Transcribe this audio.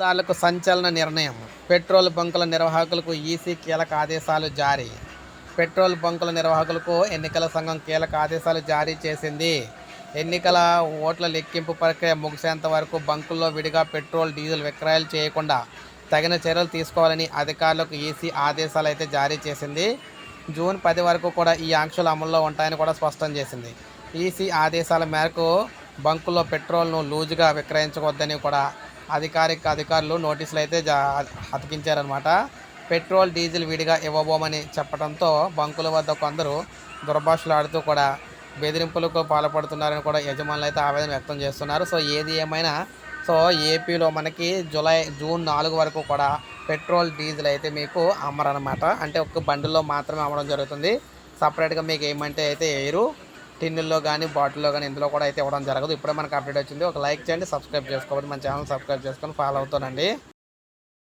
దారులకు సంచలన నిర్ణయం. పెట్రోల్ బంకుల నిర్వాహకులకు ఈసీ కీలక ఆదేశాలు జారీ. పెట్రోల్ బంకుల నిర్వాహకులకు ఎన్నికల సంఘం కీలక ఆదేశాలు జారీ చేసింది. ఎన్నికల ఓట్ల లెక్కింపు ప్రక్రియ ముగిసేంత వరకు బంకుల్లో విడిగా పెట్రోల్ డీజిల్ విక్రయాలు చేయకుండా తగిన చర్యలు తీసుకోవాలని అధికారులకు ఈసీ ఆదేశాలు అయితే జారీ చేసింది. జూన్ పది వరకు కూడా ఈ ఆంక్షలు అమల్లో ఉంటాయని కూడా స్పష్టం చేసింది. ఈసీ ఆదేశాల మేరకు బంకుల్లో పెట్రోల్ను లూజుగా విక్రయించవద్దని కూడా అధికారిక అధికారులు నోటీసులు అయితే జా అతికించారనమాట పెట్రోల్ డీజిల్ విడిగా ఇవ్వబోమని చెప్పడంతో బంకుల వద్ద కొందరు దుర్భాషలాడుతూ కూడా బెదిరింపులకు పాల్పడుతున్నారని కూడా యజమానులు అయితే ఆవేదన వ్యక్తం చేస్తున్నారు. సో ఏది ఏమైనా సో ఏపీలో మనకి జూలై జూన్ నాలుగు వరకు కూడా పెట్రోల్ డీజిల్ అయితే మీకు అమ్మరనమాట అంటే ఒక బండిలో మాత్రమే అమ్మడం జరుగుతుంది. సపరేట్గా మీకు ఏమంటే అయితే వేయరు టిన్నుల్లో కానీ బాటిల్లో కానీ ఇందులో కూడా అయితే ఇవ్వడం జరగదు. ఇప్పుడే మనకు అప్డేట్ వచ్చింది. ఒక లైక్ చేయండి సబ్స్క్రైబ్ చేసుకోవాలి మన ఛానల్ సబ్స్క్రైబ్ చేసుకొని ఫాలో అవుతానండి